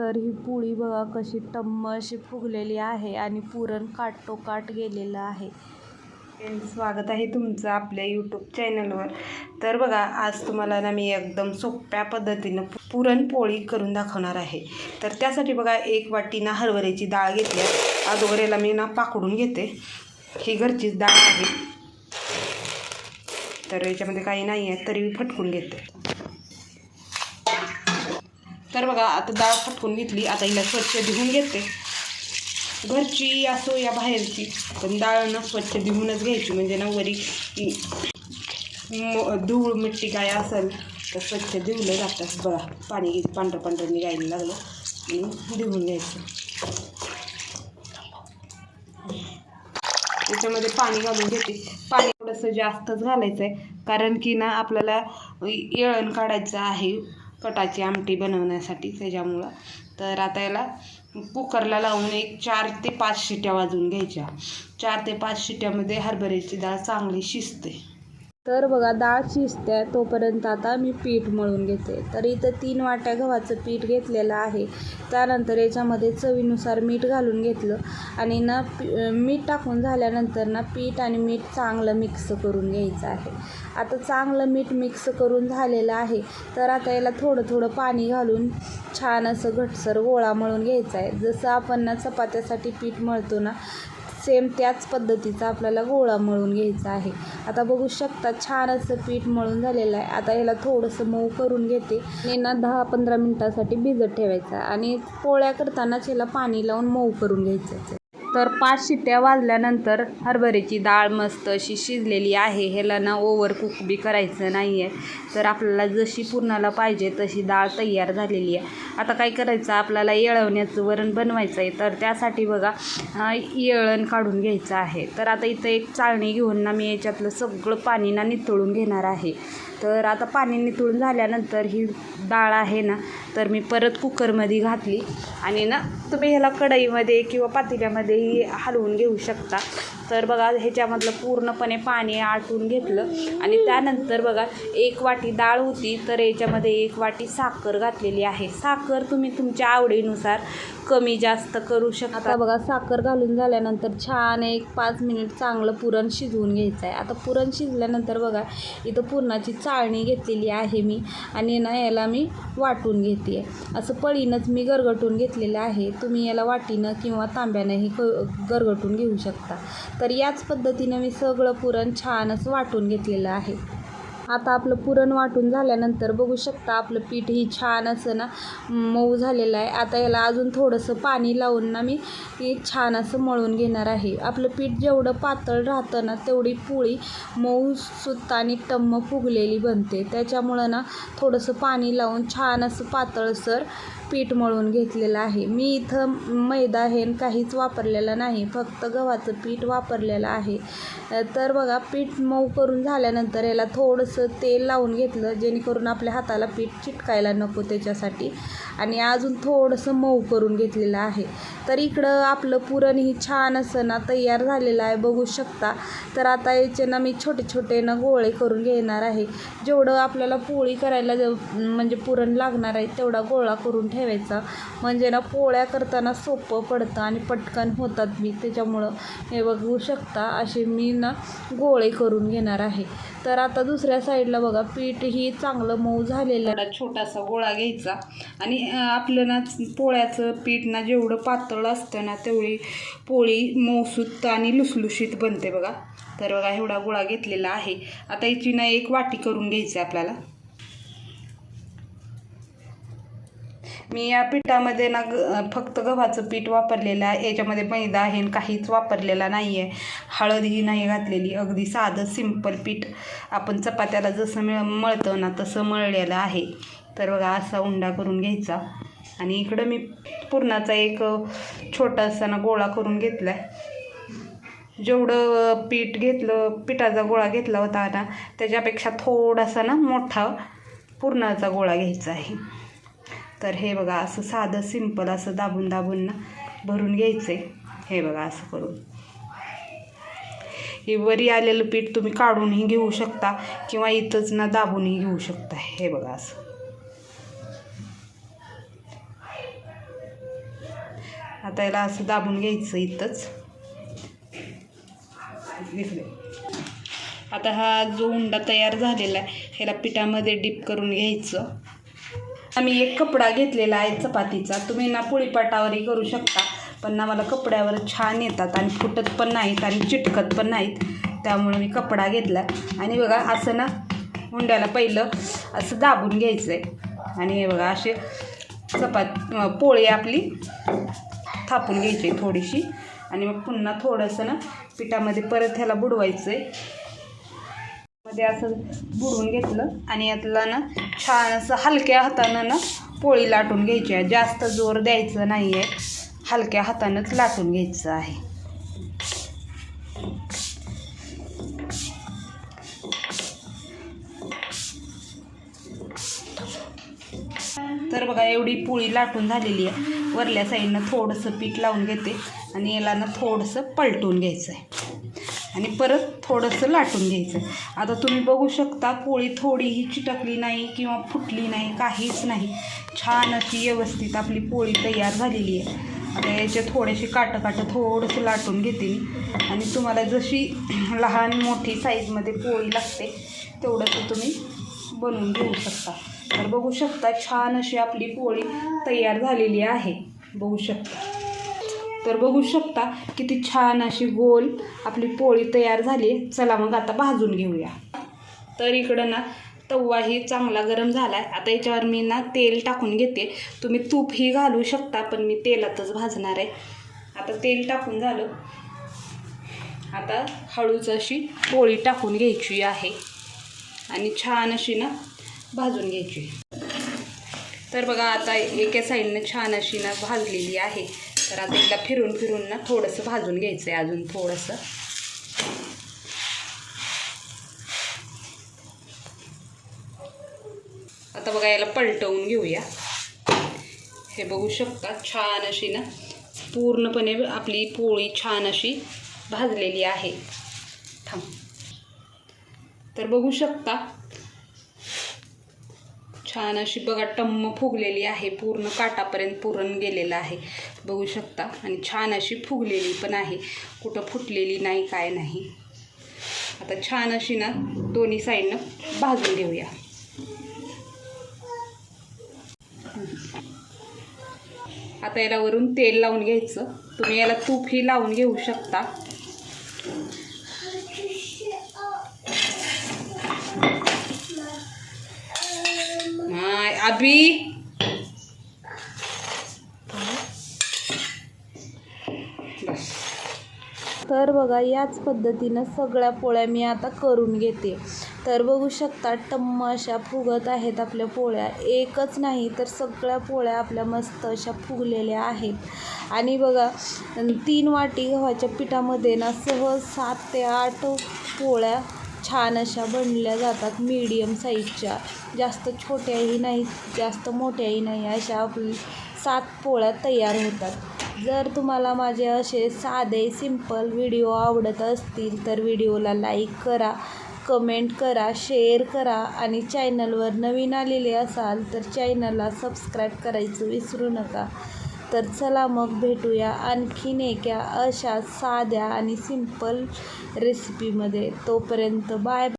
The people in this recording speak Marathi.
तर ही पोळी बघा कशी टम्म अशी फुगलेली आहे आणि पुरण काटोकाट गेलेलं आहे. स्वागत आहे तुमचं आपल्या यूट्यूब चॅनलवर तर बघा आज तुम्हाला ना मी एकदम सोप्या पद्धतीनं पुरणपोळी करून दाखवणार आहे. तर त्यासाठी बघा एक वाटी ना हरभऱ्याची डाळ घेतली आहे. अगोदर याला मी ना पाकडून घेते. ही घरचीच डाळ आहे. तर याच्यामध्ये काही नाही आहे तरी मी फटकून घेते. तर बघा आता डाळ फटकून घेतली. आता हिला स्वच्छ धुवून घेते. घरची असो या बाहेरची पण डाळ ना स्वच्छ धुवूनच घ्यायची. म्हणजे ना वरी म- धूळ मिट्टी काय असेल तर स्वच्छ धुवलं जातं बघा पाणी घेत पांढरं पांढरं निघायला लागलं. आणि धुवून घ्यायचं. त्याच्यामध्ये पाणी घालून घेते. पाणी थोडंसं जास्तच घालायचं आहे कारण की ना आपल्याला येळण काढायचं आहे. कटाची आमटी बनवण्यासाठी त्याच्यामुळं. तर आता याला कुकरला लावून एक चार ते पाच शिट्या वाजवून घ्यायच्या. चार ते पाच शिट्यामध्ये हरभऱ्याची डाळ चांगली शिजते. तर बघा डाळ शिजते तोपर्यंत आता मी पीठ मळून घेते. तर इथं तीन वाट्या गव्हाचं पीठ घेतलेलं आहे. त्यानंतर याच्यामध्ये चवीनुसार मीठ घालून घेतलं आणि ना पी मीठ टाकून झाल्यानंतर ना पीठ आणि मीठ चांगलं मिक्स करून घ्यायचं आहे. आता चांगलं मीठ मिक्स करून झालेलं आहे. तर आता याला थोडं थोडं पाणी घालून छान असं घटसर गोळा मळून घ्यायचा आहे. जसं आपण ना चपात्यासाठी पीठ मळतो ना सेम त्याच पद्धतीचा आपल्याला गोळा मळून घ्यायचा आहे. आता बघू शकता छान असं पीठ मळून झालेलं आहे. आता ह्याला थोडंसं मऊ करून घेते. आणि ना दहा पंधरा मिनटासाठी भिजत ठेवायचं आहे. आणि पोळ्या करतानाच ह्याला पाणी लावून मऊ करून घ्यायचं आहे. तर पाच शिट्ट्या वाजल्यानंतर हरभऱ्याची डाळ मस्त अशी शिजलेली आहे. ह्याला ना ओव्हर कुक बी करायचं नाही आहे तर आपल्याला जशी पूर्णाला पाहिजे तशी डाळ तयार झालेली आहे. आता काय करायचं? आपल्याला येळवण्याचं वरण बनवायचं आहे तर त्यासाठी बघा येळण काढून घ्यायचं आहे. तर आता इथं एक चाळणी घेऊन ना मी याच्यातलं सगळं पाणी ना नितळून घेणार आहे. तर आता पाणी नितळून झाल्यानंतर ही डाळ आहे ना तर मी परत कुकरमध्ये घातली. आणि ना तुम्ही ह्याला कढईमध्ये किंवा पातेल्यामध्येही हलवून घेऊ शकता. तर बघा ह्याच्यामधलं पूर्णपणे पाणी आटून घेतलं. आणि त्यानंतर बघा एक वाटी डाळ होती तर याच्यामध्ये एक वाटी साखर घातलेली आहे. साखर तुम्ही तुमच्या आवडीनुसार कमी जास्त करू शकता. आता बघा साखर घालून झाल्यानंतर छान एक पाच मिनिट चांगलं पुरण शिजवून घ्यायचं आहे आता पुरण शिजल्यानंतर बघा इथं पुरणाची चाळणी घेतलेली आहे मी आणि ना याला मी वाटून घेते आहे असं पळीनंच मी गरगटून घेतलेलं आहे. तुम्ही याला वाटीनं किंवा तांब्यानंही क गरगटून घेऊ शकता. तर याच पद्धतीनं मी सगळं पुरण छान असं वाटून घेतलेलं आहे. आता आपलं पुरण वाटून झाल्यानंतर बघू शकता आपलं पीठ ही छान असं ना मऊ झालेलं आहे. आता याला अजून थोडंसं पाणी लावून ना मी छान असं मळून घेणार आहे. आपलं पीठ जेवढं पातळ राहतं ना तेवढी पोळी मऊ सुत्त आणि टम्म फुगलेली बनते. त्याच्यामुळं ना थोडंसं पाणी लावून छान असं पातळसर पीठ मळून घेतलेलं आहे. मी इथं मैदा हे काहीच वापरलेलं नाही फक्त गव्हाचं पीठ वापरलेलं आहे. तर बघा पीठ मऊ करून झाल्यानंतर याला थोडंसं तेल लावून घेतलं जेणेकरून आपल्या हाताला पीठ चिटकायला नको त्याच्यासाठी. आणि अजून थोडंसं मऊ करून घेतलेलं आहे. तर इकडं आपलं पुरण ही छान असं ना तयार झालेलं आहे बघू शकता. तर आता याचे ना मी छोटे छोटे ना गोळे करून घेणार आहे. जेवढं आपल्याला पोळी करायला ज- म्हणजे पुरण लागणार आहे तेवढा गोळा करून ठेवा ठेवायचा. म्हणजे ना पोळ्या करताना सोपं पडतं आणि पटकन होतात मी त्याच्यामुळं हे बघू शकता असे मी ना गोळे करून घेणार आहे. तर आता दुसऱ्या साईडला बघा पीठ ही चांगलं मऊ झालेलं छोटासा गोळा घ्यायचा. आणि आपलं ना पोळ्याचं पीठ ना जेवढं पातळ असतं ना तेवढी पोळी मऊसुत आणि लुसलुशीत बनते बघा. तर बघा एवढा गोळा घेतलेला आहे. आता याची ना एक वाटी करून घ्यायची आहे आपल्याला. मी या पिठामध्ये ना ग फक्त गव्हाचं पीठ वापरलेलं आहे. याच्यामध्ये मैदा आहे आणि काहीच वापरलेला नाही आहे हळदही नाही घातलेली. अगदी साधं सिंपल पीठ आपण चपात्याला जसं मिळ मळतं ना तसं मळलेलं आहे. तर बघा असा उंडा करून घ्यायचा. आणि इकडं मी पुरणाचा एक छोटासा ना गोळा करून घेतला आहे जेवढं पीठ घेतलं पिठाचा गोळा घेतला होता ना त्याच्यापेक्षा थोडासा ना मोठा पुरणाचा गोळा घ्यायचा आहे. तर हे बघा असं साधं सिंपल असं दाबून दाबून ना भरून घ्यायचं आहे हे बघा असं करून. हे वरी आलेलं पीठ तुम्ही काढूनही घेऊ शकता किंवा इथंच ना दाबूनही घेऊ शकता. हे बघा असं. आता याला असं दाबून घ्यायचं इथंच. इकडे. आता हा जो उंडा तयार झालेला आहे ह्याला पिठामध्ये डीप करून घ्यायचं. आम्ही एक कपडा घेतलेला आहे चपातीचा. तुम्ही ना पोळीपाटावरही करू शकता पण ना मला कपड्यावर छान येतात आणि फुटत पण नाहीत आणि चिटकत पण नाहीत. त्यामुळे मी कपडा घेतला आणि बघा असं ना हुंड्याला पहिलं असं दाबून घ्यायचं आहे आणि हे बघा असे चपात पोळी आपली थापून घ्यायची थोडीशी. आणि मग पुन्हा थोडंसं ना पिठामध्ये परत ह्याला बुडवायचं आहे मध्ये असं बुडवून घेतलं. आणि यातला ना छान असं हलक्या हातानं ना पोळी लाटून घ्यायची आहे. जास्त जोर द्यायचं नाही आहे हलक्या हातानंच लाटून घ्यायचं आहे. तर बघा एवढी पोळी लाटून झालेली आहे. वरल्या साईडनं थोडंसं पीठ लावून घेते. आणि याला ना थोडंसं पलटून घ्यायचं आहे आणि परत थोडंसं लाटून घ्यायचं. आता तुम्ही बघू शकता पोळी थोडीही चिटकली नाही किंवा फुटली नाही काहीच नाही. छान अशी व्यवस्थित आपली पोळी तयार झालेली आहे. आता याचे थोडेसे काटं काटं थोडंसं लाटून घेते मी. आणि तुम्हाला जशी लहान मोठी साईजमध्ये पोळी लागते तेवढं तुम्ही बनवून घेऊ शकता. तर बघू शकता छान अशी आपली पोळी तयार झालेली आहे. बघू शकता. तर बघू शकता किती छान अशी गोल आपली पोळी तयार झाली. चला मग आता भाजून घेऊया. तर इकडं ना तव्वाही चांगला गरम झाला आहे आता याच्यावर मी ना तेल टाकून घेते. तुम्ही तूपही घालू शकता पण मी तेलातच भाजणार आहे. आता तेल टाकून झालं. आता हळूच अशी पोळी टाकून घ्यायची आहे. आणि छान अशी ना भाजून घ्यायची. तर बघा आता एका साईडनं छान अशी ना भाजलेली आहे. तर आता एकदा फिरून फिरून ना थोडंसं भाजून घ्यायचं आहे अजून थोडंसं. आता बघा याला पलटवून घेऊया. हे बघू शकता छान अशी ना पूर्णपणे आपली पोळी छान अशी भाजलेली आहे. थांब. तर बघू शकता छान अशी बघा टम्म फुगलेली आहे. पूर्ण काटापर्यंत पुरण गेलेलं आहे. बघू शकता. आणि छान अशी फुगलेली पण आहे. कुठं फुटलेली नाही काय नाही. आता छान अशी ना दोन्ही साईडनं भाजून घेऊया. आता याला वरून तेल लावून घ्यायचं. तुम्ही याला तूपही लावून घेऊ शकता. अभी तर बघा याच पद्धतीनं सगळ्या पोळ्या मी आता करून घेते. तर बघू शकता टम्म अशा फुगत आहेत आपल्या पोळ्या. एकच नाही तर सगळ्या पोळ्या आपल्या मस्त अशा फुगलेल्या आहेत. आणि बघा तीन वाटी गव्हाच्या पिठामध्ये ना सहज सात ते आठ पोळ्या छान अशा बनल्या जातात मीडियम साईजच्या जास्त छोट्याही नाहीत जास्त मोठ्याही नाही अशा आपली सात पोळ्या तयार होतात. जर तुम्हाला माझे असे साधे सिंपल व्हिडिओ आवडत असतील तर व्हिडिओला लाईक करा कमेंट करा शेअर करा आणि चॅनलवर नवीन आलेले असाल तर चॅनलला सबस्क्राईब करायचं विसरू नका. तर चला मग भेटूया आणखीन एका अशा साध्या आणि सिंपल रेसिपीमध्ये तोपर्यंत बाय.